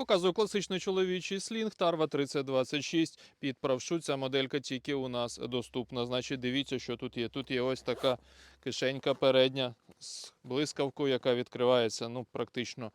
Показую класичний чоловічий слінг Тарва 3026 під правшу. Ця моделька тільки у нас доступна. Значить, дивіться, що тут є. Тут є ось така кишенька передня з блискавкою, яка відкривається ну, практично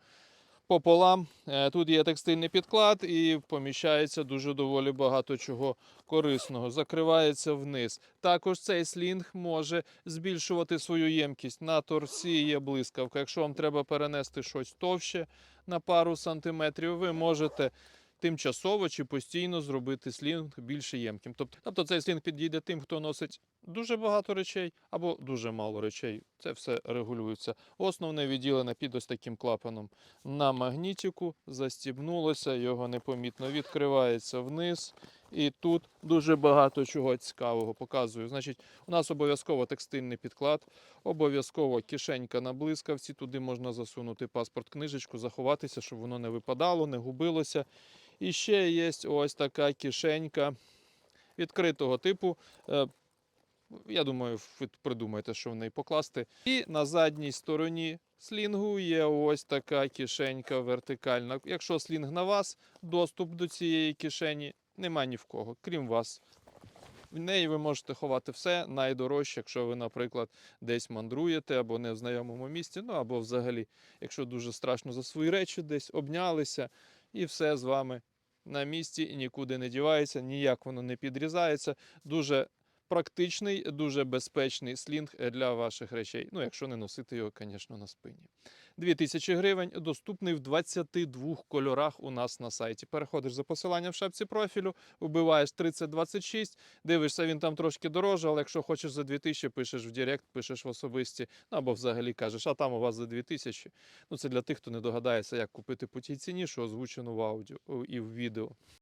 пополам. Е, Тут є текстильний підклад і поміщається дуже доволі багато чого корисного. Закривається вниз. Також цей слінг може збільшувати свою ємкість. На торсі є блискавка. Якщо вам треба перенести щось товще на пару сантиметрів, ви можете тимчасово чи постійно зробити слінг більш ємким. Тобто, тобто цей слінг підійде тим, хто носить дуже багато речей або дуже мало речей. Це все регулюється. Основне відділене під ось таким клапаном на магнітику, застібнулося, його непомітно відкривається вниз. І тут дуже багато чого цікавого показую. Значить, у нас обов'язково текстильний підклад, обов'язково кишенька на блискавці. Туди можна засунути паспорт, книжечку, заховатися, щоб воно не випадало, не губилося. І ще є ось така кишенька відкритого типу. Е, Я думаю, ви придумаєте, що в неї покласти. І на задній стороні слінгу є ось така кишенька вертикальна. Якщо слінг на вас, доступ до цієї кишені нема ні в кого, крім вас. В неї ви можете ховати все найдорожче, якщо ви, наприклад, десь мандруєте або не в знайомому місці, ну або взагалі, якщо дуже страшно за свої речі, десь обнялися, і все з вами на місці і нікуди не дівається, ніяк воно не підрізається. Дуже практичний, дуже безпечний слінг для ваших речей. Ну, якщо не носити його, звісно, на спині. 2000 гривень доступний в 22 кольорах у нас на сайті. Переходиш за посиланням в шапці профілю, вбиваєш 3026, дивишся, він там трошки дороже, але якщо хочеш за 2000, пишеш в Директ, пишеш в особисті, ну або взагалі кажеш, а там у вас за 2000. Ну це для тих, хто не догадається, як купити по тій ціні, що озвучено в аудіо і в відео.